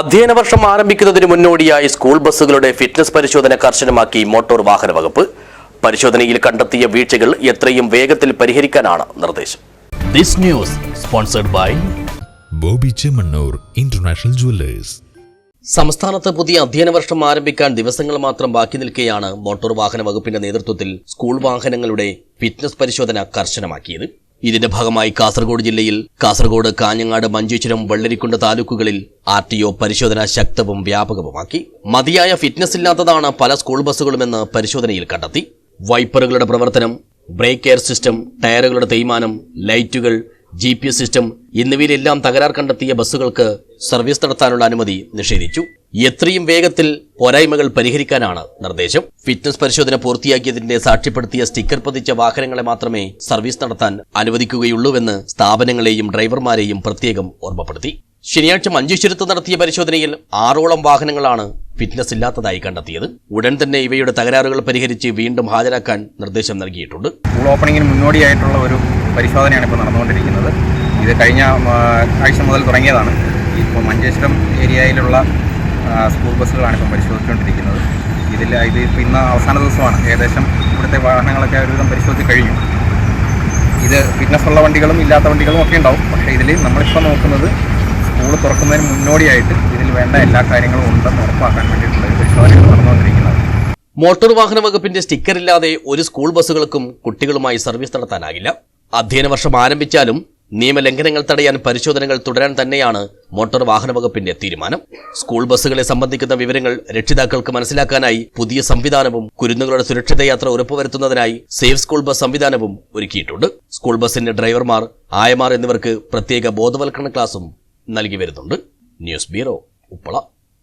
അധ്യയന വർഷം ആരംഭിക്കുന്നതിന് മുന്നോടിയായി സ്കൂൾ ബസ്സുകളുടെ ഫിറ്റ്നസ് പരിശോധന കർശനമാക്കി മോട്ടോർ വാഹന വകുപ്പ്. പരിശോധനയിൽ കണ്ടെത്തിയ വീഴ്ചകൾ എത്രയും വേഗത്തിൽ പരിഹരിക്കാനാണ് നിർദ്ദേശം. This news sponsored by Boby Chemmanur international jewellers. സംസ്ഥാനത്ത് പുതിയ അധ്യയന വർഷം ആരംഭിക്കാൻ ദിവസങ്ങൾ മാത്രം ബാക്കി നിൽക്കെയാണ് മോട്ടോർ വാഹന വകുപ്പിന്റെ നേതൃത്വത്തിൽ സ്കൂൾ വാഹനങ്ങളുടെ ഫിറ്റ്നസ് പരിശോധന കർശനമാക്കിയത്. ഇതിന്റെ ഭാഗമായി കാസർഗോഡ് ജില്ലയിൽ കാസർഗോഡ് കാഞ്ഞങ്ങാട് മഞ്ചേശ്വരം വെള്ളരിക്കുണ്ട് താലൂക്കുകളിൽ ആർ ടി ഒ പരിശോധന ശക്തവും വ്യാപകവുമാക്കി. മതിയായ ഫിറ്റ്നസ് ഇല്ലാത്തതാണ് പല സ്കൂൾ ബസ്സുകളുമെന്ന് പരിശോധനയിൽ കണ്ടെത്തി. വൈപ്പറുകളുടെ പ്രവർത്തനം ബ്രേക്ക് എയർ സിസ്റ്റം ടയറുകളുടെ തേയ്മാനം ലൈറ്റുകൾ ജി പി എസ് സിസ്റ്റം എന്നിവയിലെല്ലാം തകരാർ കണ്ടെത്തിയ ബസ്സുകൾക്ക് സർവീസ് നടത്താനുള്ള അനുമതി നിഷേധിച്ചു. എത്രയും വേഗത്തിൽ പോരായ്മകൾ പരിഹരിക്കാനാണ് നിർദ്ദേശം. ഫിറ്റ്നസ് പരിശോധന പൂർത്തിയാക്കിയതിന്റെ സാക്ഷ്യപ്പെടുത്തിയ സ്റ്റിക്കർ പതിച്ച വാഹനങ്ങളെ മാത്രമേ സർവീസ് നടത്താൻ അനുവദിക്കുകയുള്ളൂവെന്ന് സ്ഥാപനങ്ങളെയും ഡ്രൈവർമാരെയും പ്രത്യേകം ഓർമ്മപ്പെടുത്തി. ശനിയാഴ്ച മഞ്ചേശ്വരത്ത് നടത്തിയ പരിശോധനയിൽ ആറോളം വാഹനങ്ങളാണ് ഫിറ്റ്നസ് ഇല്ലാത്തതായി കണ്ടെത്തിയത്. ഉടൻ തന്നെ ഇവയുടെ തകരാറുകൾ പരിഹരിച്ച് വീണ്ടും ഹാജരാക്കാൻ നിർദ്ദേശം നൽകിയിട്ടുണ്ട്. സ്കൂൾ ഓപ്പണിംഗിന് മുന്നോടിയായിട്ടുള്ള ഒരു പരിശോധനയാണ് ഇപ്പോൾ നടന്നുകൊണ്ടിരിക്കുന്നത്. ഇത് കഴിഞ്ഞ ആഴ്ച മുതൽ തുടങ്ങിയതാണ്. ഇപ്പോൾ മഞ്ചേശ്വരം ഏരിയയിലുള്ള സ്കൂൾ ബസ്സുകളാണ് ഇപ്പം പരിശോധിച്ചുകൊണ്ടിരിക്കുന്നത്. ഇതിൽ ഇത് ഇപ്പം ഇന്ന് അവസാന ദിവസമാണ്. ഏകദേശം ഇവിടുത്തെ വാഹനങ്ങളൊക്കെ ഒരുവിധം പരിശോധിച്ച് കഴിഞ്ഞു. ഇത് ഫിറ്റ്നസ് ഉള്ള വണ്ടികളും ഇല്ലാത്ത വണ്ടികളും ഒക്കെ ഉണ്ടാവും. പക്ഷേ ഇതിൽ നമ്മളിപ്പോൾ നോക്കുന്നത് സ്കൂൾ തുറക്കുന്നതിന് മുന്നോടിയായിട്ട് ഇതിൽ വേണ്ട എല്ലാ കാര്യങ്ങളും ഉണ്ടെന്ന് ഉറപ്പാക്കാൻ വേണ്ടിയിട്ടുള്ള ഒരു പരിശോധനയാണ് നടന്നുകൊണ്ടിരിക്കുന്നത്. മോട്ടോർ വാഹന വകുപ്പിന്റെ സ്റ്റിക്കർ ഇല്ലാതെ ഒരു സ്കൂൾ ബസ്സുകൾക്കും കുട്ടികളുമായി സർവീസ് നടത്താനാകില്ല. അധ്യയന വർഷം ആരംഭിച്ചാലും നിയമലംഘനങ്ങൾ തടയാൻ പരിശോധനകൾ തുടരാൻ തന്നെയാണ് മോട്ടോർ വാഹന വകുപ്പിന്റെ തീരുമാനം. സ്കൂൾ ബസ്സുകളെ സംബന്ധിക്കുന്ന വിവരങ്ങൾ രക്ഷിതാക്കൾക്ക് മനസ്സിലാക്കാനായി പുതിയ സംവിധാനവും കുരുന്നുകളുടെ സുരക്ഷിത യാത്ര ഉറപ്പുവരുത്തുന്നതിനായി സേഫ് സ്കൂൾ ബസ് സംവിധാനവും ഒരുക്കിയിട്ടുണ്ട്. സ്കൂൾ ബസിന്റെ ഡ്രൈവർമാർ ആയമാർ എന്നിവർക്ക് പ്രത്യേക ബോധവൽക്കരണ ക്ലാസും നൽകി വരുന്നുണ്ട്. News bureau Uppala.